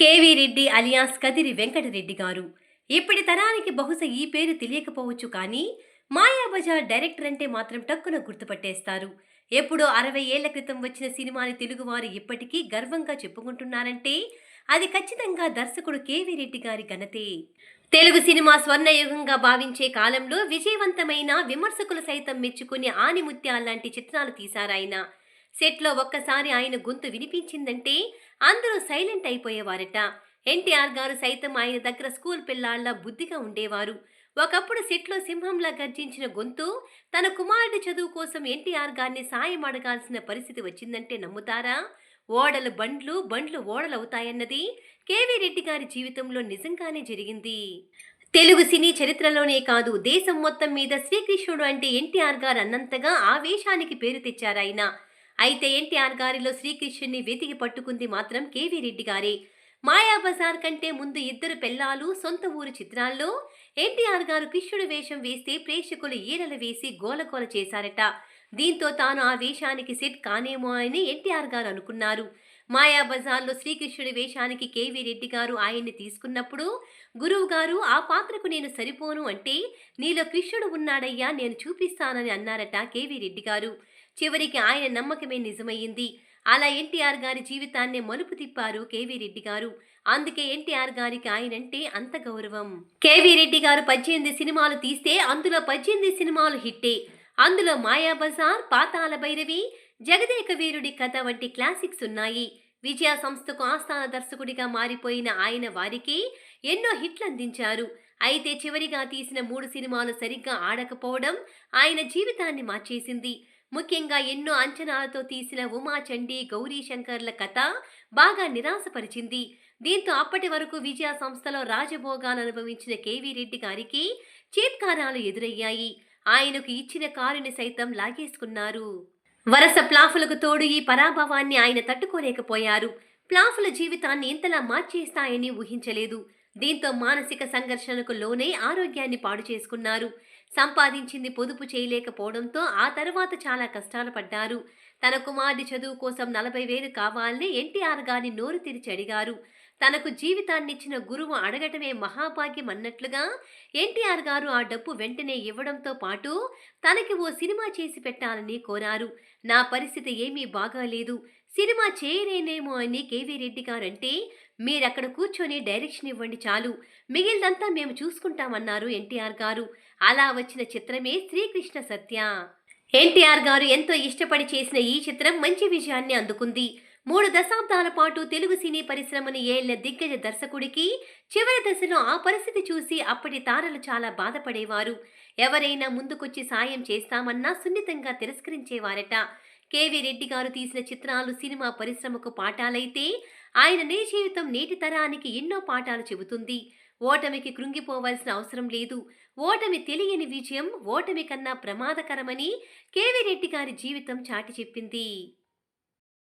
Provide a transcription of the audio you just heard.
K V Reddy alias Kadiri Venkatareddy గారు. ఇప్పటి తరానికి బహుశా ఈ పేరు తెలియకపోవచ్చు కానీ మాయాబజార్ డైరెక్టర్ అంటే మాత్రం టక్కున గుర్తుపట్టేస్తారు. ఎప్పుడో అరవై ఏళ్ళ క్రితం వచ్చిన సినిమాని తెలుగువారు ఇప్పటికీ గర్వంగా చెప్పుకుంటున్నారంటే అది ఖచ్చితంగా దర్శకుడు కేవీ రెడ్డి గారి ఘనతే. తెలుగు సినిమా స్వర్ణయుగంగా భావించే కాలంలో విజయవంతమైన విమర్శకులు సైతం మెచ్చుకునే ఆనిముత్యాల లాంటి చిత్రాలు తీశారాయన. సెట్లో ఒక్కసారి ఆయన గొంతు వినిపించిందంటే అందరూ సైలెంట్ అయిపోయేవారట. ఎన్టీఆర్ గారు సైతం ఆయన దగ్గర స్కూల్ పిల్లాళ్ళ బుద్ధిగా ఉండేవారు. ఒకప్పుడు సెట్లో సింహంలా గర్జించిన గొంతు తన కుమారుడి చదువు కోసం ఎన్టీఆర్ గారిని సాయం అడగాల్సిన పరిస్థితి వచ్చిందంటే నమ్ముతారా? ఓడలు బండ్లు బండ్లు ఓడలు అవుతాయన్నది కేవీ రెడ్డి గారి జీవితంలో నిజంగానే జరిగింది. తెలుగు సినీ చరిత్రలోనే కాదు దేశం మొత్తం మీద శ్రీకృష్ణుడు అంటే ఎన్టీఆర్ గారు అన్నంతగా ఆవేశానికి పేరు తెచ్చారాయన. అయితే ఎన్టీఆర్ గారిలో శ్రీకృష్ణుని వెతికి పట్టుకుంది మాత్రం కేవీ రెడ్డి గారే. మాయాబజార్ కంటే ముందు ఇద్దరు పెళ్ళాలు సొంత ఊరు చిత్రాల్లో ఎన్టీఆర్ గారు కృష్ణుడు వేషం వేస్తే ప్రేక్షకులు ఈరలు వేసి గోలగోల చేశారట. దీంతో తాను ఆ వేషానికి సెట్ కానేమో అని ఎన్టీఆర్ గారు అనుకున్నారు. మాయాబజార్లో శ్రీకృష్ణుడి వేషానికి కేవీ రెడ్డి గారు ఆయన్ని తీసుకున్నప్పుడు గురువు గారు ఆ పాత్రకు నేను సరిపోను అంటే నీలో కృష్ణుడు ఉన్నాడయ్యా నేను చూపిస్తానని అన్నారట కేవీ రెడ్డి గారు. చివరికి ఆయన నమ్మకమే నిజమయ్యింది. అలా ఎన్టీఆర్ గారి జీవితాన్నే మలుపు తిప్పారు కేవీ రెడ్డి గారు. అందుకే ఎన్టీఆర్ గారికి ఆయనంటే అంత గౌరవం. కేవీ రెడ్డి గారు పద్దెనిమిది సినిమాలు తీస్తే అందులో పద్దెనిమిది సినిమాలు హిట్టే. అందులో మాయాబజార్ పాతాల భైరవి జగదేక వీరుడి కథ వంటి క్లాసిక్స్ ఉన్నాయి. విజయ సంస్థకు ఆస్థాన దర్శకుడిగా మారిపోయిన ఆయన వారికి ఎన్నో హిట్లు అందించారు అయితే చివరిగా తీసిన మూడు సినిమాలు సరిగ్గా ఆడకపోవడం ఆయన జీవితాన్ని మార్చేసింది. ముఖ్యంగా ఎన్నో అంచనాలతో తీసిన ఉమాచండి గౌరీశంకర్ల గౌరీ శంకర్ల కథ బాగా నిరాశపరిచింది. దీంతో అప్పటి వరకు విజయ సంస్థలో రాజభోగాలు అనుభవించిన కేవీ రెడ్డి గారికి చేత్కారాలు ఎదురయ్యాయి. ఆయనకు ఇచ్చిన కారుని సైతం లాగేసుకున్నారు. వరస ప్లాఫులకు తోడు ఈ పరాభవాన్ని ఆయన తట్టుకోలేకపోయారు. ప్లాఫుల జీవితాన్ని ఇంతలా మార్చేస్తాయని ఊహించలేదు. దీంతో మానసిక సంఘర్షణకు లోనే ఆరోగ్యాన్ని పాడు చేసుకున్నారు. సంపాదించింది పొదుపు చేయలేకపోవడంతో ఆ తర్వాత చాలా కష్టాలు పడ్డారు. తన కుమారుడి చదువు కోసం నలభై వేలు కావాలని ఎన్టీఆర్ గారిని నోరు తెరిచి అడిగారు. తనకు జీవితాన్నిచ్చిన గురువు అడగటమే మహాభాగ్యం అన్నట్లుగా ఎన్టీఆర్ గారు ఆ డబ్బు వెంటనే ఇవ్వడంతో పాటు తనకి ఓ సినిమా చేసి పెట్టాలని కోరారు. నా పరిస్థితి ఏమీ బాగాలేదు. సినిమా చేయలేనేమో అని కేవీ రెడ్డి గారంటే మీరక్కడ కూర్చొని డైరెక్షన్ ఇవ్వండి చాలు. మిగిలిదంతా మేము చూసుకుంటామన్నారు ఎన్టీఆర్ గారు. అలా వచ్చిన చిత్రమే శ్రీకృష్ణ సత్య. ఎన్టీఆర్ గారు ఎంతో ఇష్టపడి చేసిన ఈ చిత్రం మంచి విజయాన్ని అందుకుంది. మూడు దశాబ్దాల పాటు తెలుగు సినీ పరిశ్రమని ఏళ్ళ దిగ్గజ దర్శకుడికి చివరి దశలో ఆ పరిస్థితి చూసి అప్పటి తారలు చాలా బాధపడేవారు. ఎవరైనా ముందుకొచ్చి సాయం చేస్తామన్నా సున్నితంగా తిరస్కరించేవారట. కేవీ రెడ్డి గారు తీసిన చిత్రాలు సినిమా పరిశ్రమకు పాఠాలైతే ఆయన నే జీవితం నేటి తరానికి ఎన్నో పాఠాలు చెబుతుంది. ఓటమికి కృంగిపోవాల్సిన అవసరం లేదు. ఓటమి తెలియని విజయం ఓటమి కన్నా ప్రమాదకరమని కేవీ రెడ్డి గారి జీవితం చాటి చెప్పింది.